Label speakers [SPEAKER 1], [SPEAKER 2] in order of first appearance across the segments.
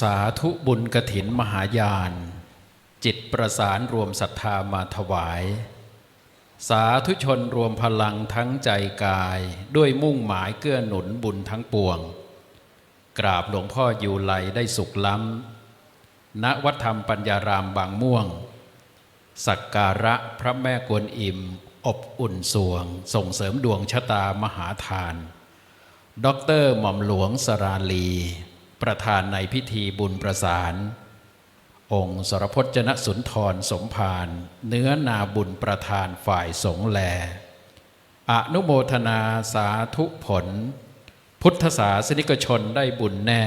[SPEAKER 1] สาธุบุญกถินมหายาน จิตประสานรวมศรัทธามาถวาย สาธุชนรวมพลังทั้งใจกาย ด้วยมุ่งหมายเกื้อหนุนบุญทั้งปวง กราบหลวงพ่ออยู่ไหลได้สุขล้ำณวัดธรรมปัญญารามบางม่วง สักการะพระแม่กวนอิม อบอุ่นสวง ส่งเสริมดวงชะตามหาทานด็อกเตอร์หม่อมหลวงสราลี ประธานในพิธีบุญประสาน องค์สรพจนสุนทรสมภารเนื้อนาบุญประธานฝ่ายสงแล อนุโมทนาสาธุผล พุทธศาสนิกชนได้บุญแน่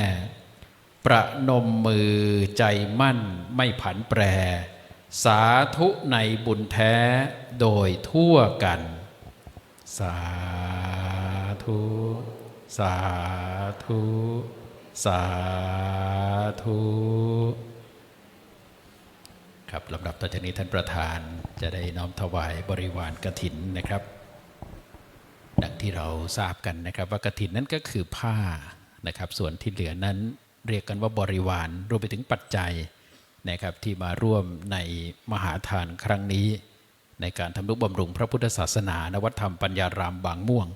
[SPEAKER 1] ประนมมือใจมั่นไม่ผันแปร สาธุในบุญแท้โดยทั่วกัน สาธุ สาธุ สาธุครับลำดับต่อจากนี้ท่านประธานจะได้น้อมถวายบริวารกรถินนะครับ ดังที่เราทราบกันนะครับ ว่ากรถินนั้นก็คือผ้านะครับ ส่วนที่เหลือนั้นเรียกกันว่าบริวารรวมไปถึงปัจจัยนะครับที่มาร่วมในมหาทานครั้งนี้ ในการทำนุบำรุงพระพุทธศาสนาณวัดธรรมปัญญารามบางม่วง